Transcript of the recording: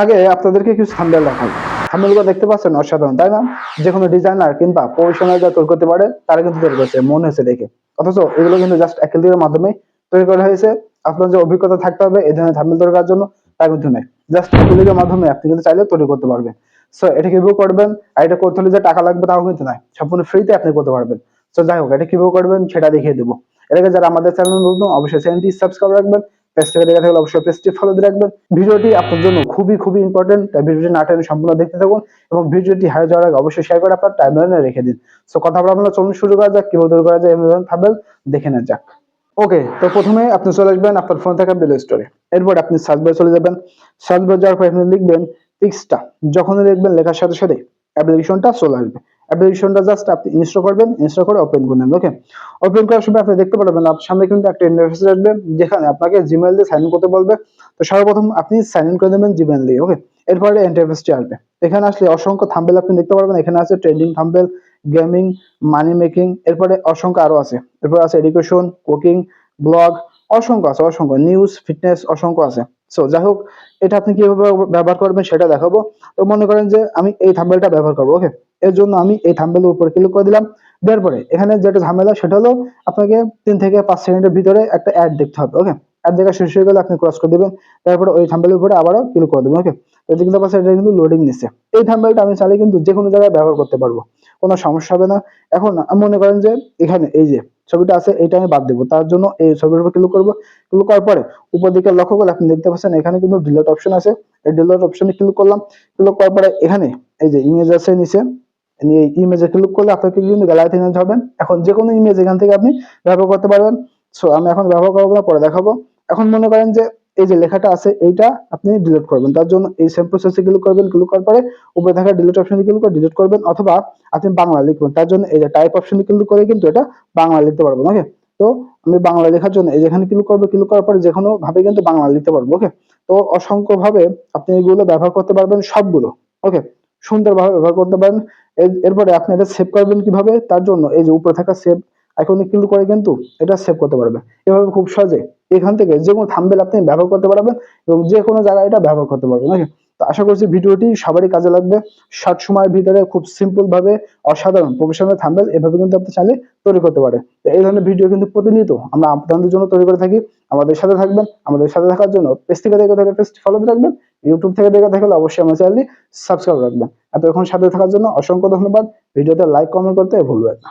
আগে আপনাদেরকে কিছু থাম্বেল দেখাবো দেখতে পাচ্ছেন অসাধারণ, তাই না? যে কোনো ডিজাইনার কিংবা প্রফেশনাল যা তৈরি করতে পারে, তারা কিন্তু তৈরি করছে, মনে হয়েছে দেখে। অথচ এগুলো কিন্তু জাস্ট মাধ্যমে তৈরি করা হয়েছে। আপনার যে অভিজ্ঞতা থাকতে হবে এই ধরনের থাম্বেল তৈরি করার জন্য, তা কিন্তু নেই। জাস্ট মাধ্যমে আপনি কিন্তু চাইলে তৈরি করতে পারবেন। সো এটা কীভাবে করবেন? আর এটা করতে হলে যে টাকা লাগবে, তাও কিন্তু নাই। সম্পূর্ণ ফ্রিতে আপনি করতে পারবেন। সো যাই হোক, এটা কীভাবে করবেন, সেটা দেখিয়ে দেবো। এটাকে যারা আমাদের চ্যানেল নতুন, অবশ্যই চ্যানেলটি সাবস্ক্রাইব রাখবেন। পেজ দেখে থাকলে অবশ্যই পেজটি ফলো দিয়ে রাখবেন। ভিডিওটি আপনার জন্য খুবই খুবই ইম্পর্টেন্ট তাই ভিডিওটি না টেনে সম্পূর্ণ দেখতে থাকুন এবং ভিডিওটি হারিয়ে যাওয়ার আগে অবশ্যই শেয়ার করে আপনার টাইমলাইনে রেখে দিন। সো কথা বলা আমরা চলুন শুরু করা যাক। কীভাবে তৈরি করা যায় এমন থাকবেন দেখে নেওয়া যাক। ওকে তো প্রথমে আপনি চলে আসবেন আপনার ফোন থেকে প্লে স্টোরে এরপর আপনি সার্চ বারে চলে যাবেন। সার্চ বারে যাওয়ার পর আপনি লিখবেন পিক্সটা যখনই দেখবেন লেখার সাথে সাথে অ্যাপ্লিকেশনটা চলে আসবে। অ্যাপ্লিকেশনটা জাস্ট আপনি ইনস্টল করবেন ইনস্টল করে ওপেন করে নেবেন ওকে ওপেন করার সময় আপনি দেখতে পারবেন, আপনার সামনে কিন্তু একটা ইন্টারফেস আসবে, যেখানে আপনাকে জিমেল দিয়ে সাইন ইন করতে বলবে। তো সর্বপ্রথম আপনি সাইন ইন করে দেবেন জিমেল দিয়ে ওকে এরপরে ইন্টারফেসটি আসবে। এখানে আসলে অসংখ্য থাম্বেল আপনি দেখতে পারবেন, এখানে আছে ট্রেন্ডিং থাম্বেল গেমিং মানি মেকিং এরপরে অসংখ্য আরও আছে। এরপর আছে এডুকেশন কুকিং ব্লগ অসংখ্য আছে, অসংখ্য। নিউজ ফিটনেস অসংখ্য আছে। সো যাই হোক, এটা আপনি কীভাবে ব্যবহার করবেন সেটা দেখাবো। তো মনে করেন যে আমি এই থাম্বেলটা ব্যবহার করব ওকে এর জন্য আমি এই থাম্বেলের উপরে ক্লিক করে দিলাম। দেওয়ার পরে এখানে যেটা ঝামেলা, সেটা হলো আপনাকে তিন থেকে পাঁচ সেকেন্ডের ভিতরে একটা অ্যাড দেখতে হবে ওকে অ্যাড দেখা শেষ হয়ে গেলে আপনি ক্রস করে দিবেন। তারপরে ওই থাম্বেলের উপরে আবারও ক্লিক করে দেবেন ওকে এটা কিন্তু পাশে এটা কিন্তু লোডিং নিচ্ছে। এই থাম্বেলটা আমি চাইলে কিন্তু যে কোনো জায়গায় ব্যবহার করতে পারব, কোনো সমস্যা হবে না। এখন মনে করেন যে এখানে এই যে ছবিটা আছে, এটা আমি বাদ দেবো, তার জন্য এই ছবির উপর ক্লিক করব। ক্লিক করার পরে উপর দিকে লক্ষ্য করলে আপনি দেখতে পাচ্ছেন, এখানে কিন্তু ডিলেট অপশন আছে। এই ডিলেট অপশনে ক্লিক করলাম। ক্লিক করার পরে এখানে এই যে ইমেজ আছে নিচে ইমেজে ক্লিক করলে আপনাকে কিন্তু গ্যালারিতে নিয়ে যাবেন। এখন যে কোনো ইমেজ এখান থেকে আপনি ব্যবহার করতে পারবেন। সো আমি এখন ব্যবহার করব না পরে দেখাবো। এখন মনে করেন যে এই যে লেখাটা আছে, এইটা আপনি ডিলিট করবেন। তার জন্য এই সেম প্রসেসে ক্লিক করবেন। ক্লিক করার পরে উপরে থাকা ডিলিট অপশনে ক্লিক করে ডিলিট করবেন। অথবা আপনি বাংলা লিখবেন। তার জন্য এই যে টাইপ অপশনে ক্লিক করে কিন্তু এটা বাংলা লিখতে পারবেন ওকে তো আমি বাংলা লেখার জন্য এই যেখানে ক্লিক করব ক্লিক করার পরে যে কোনো ভাবে কিন্তু বাংলা লিখতে পারব ওকে তো অসংখ্য ভাবে আপনি এগুলো ব্যবহার করতে পারবেন সবগুলো ওকে সুন্দরভাবে ব্যবহার করতে পারেন। এরপরে আপনি এটা সেভ করবেন কীভাবে? তার জন্য এই যে উপরে থাকা সেভ আইকনে ক্লিক করে কিন্তু এটা সেভ করতে পারবেন। এভাবে খুব সহজে এখান থেকে যে কোনো থাম্বেল আপনি ব্যবহার করতে পারবেন এবং যে কোনো জায়গায় এটা ব্যবহার করতে পারবেন। ওকে তো আশা করছি ভিডিওটি সবারই কাজে লাগবে। শর্ট সময়ের ভিতরে খুব সিম্পল ভাবে অসাধারণ প্রফেশনাল থাম্বেল এভাবে কিন্তু আপনি চাইলে তৈরি করতে পারে তো এই ধরনের ভিডিও কিন্তু প্রতিনিয়ত আমরা আপনাদের জন্য তৈরি করে থাকি। আমাদের সাথে থাকবেন, আমাদের সাথে থাকার জন্য পেজ থেকে দেখে থাকলে পেজটি ফলো রাখবেন ইউটিউব থেকে দেখে থাকলে অবশ্যই আমার চ্যানেলটি সাবস্ক্রাইব রাখবেন। এতক্ষণ সাথে থাকার জন্য অসংখ্য ধন্যবাদ। ভিডিওতে লাইক কমেন্ট করতে ভুলবেন না।